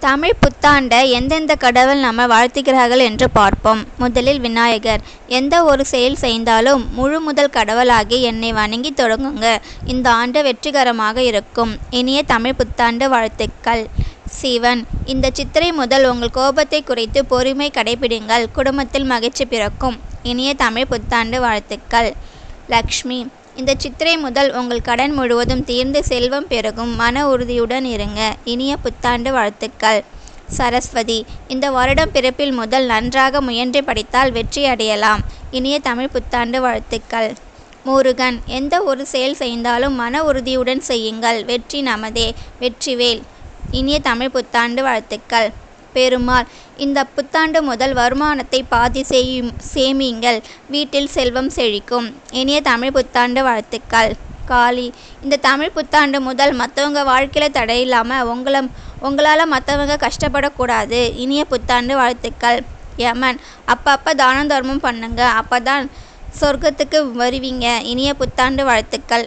தமிழ் புத்தாண்டை எந்தெந்த கடவுள் நம்ம வாழ்த்துகிறார்கள் என்று பார்ப்போம். முதலில் விநாயகர். எந்த ஒரு செயல் செய்தாலும் முழு முதல் கடவுளாகி என்னை வணங்கி தொடங்குங்க. இந்த ஆண்டு வெற்றிகரமாக இருக்கும். இனிய தமிழ் புத்தாண்டு வாழ்த்துக்கள். சிவன் இந்த சித்திரை முதல் உங்கள் கோபத்தை குறைத்து பொறுமை கடைபிடிங்கள். குடும்பத்தில் மகிழ்ச்சி பிறக்கும். இனிய தமிழ் புத்தாண்டு வாழ்த்துக்கள். லக்ஷ்மி இந்த சித்திரை முதல் உங்கள் கடன் முழுவதும் தீர்ந்து செல்வம் பெருகும். மன உறுதியுடன் இருங்க. இனிய புத்தாண்டு வாழ்த்துக்கள். சரஸ்வதி இந்த வருடம் பிறப்பில் முதல் நன்றாக முயன்று படித்தால் வெற்றி அடையலாம். இனிய தமிழ் புத்தாண்டு வாழ்த்துக்கள். முருகன் எந்த ஒரு செயல் செய்தாலும் மன உறுதியுடன் செய்யுங்கள். வெற்றி நமதே. வெற்றிவேல் இனிய தமிழ் புத்தாண்டு வாழ்த்துக்கள். பெருமாள். இந்த புத்தாண்டு முதல் வருமானத்தை பாதி செய்யும் சேமியுங்கள். வீட்டில் செல்வம் செழிக்கும். இனிய தமிழ் புத்தாண்டு வாழ்த்துக்கள். காளி இந்த தமிழ் புத்தாண்டு முதல் மற்றவங்க வாழ்க்கையில் தடை இல்லாமல் உங்களை உங்களால் மற்றவங்க கஷ்டப்படக்கூடாது. இனிய புத்தாண்டு வாழ்த்துக்கள். யமன் அப்பப்போ தானம் தர்மம் பண்ணுங்க. அப்போ தான் சொர்க்கத்துக்கு வருவீங்க. இனிய புத்தாண்டு வாழ்த்துக்கள்.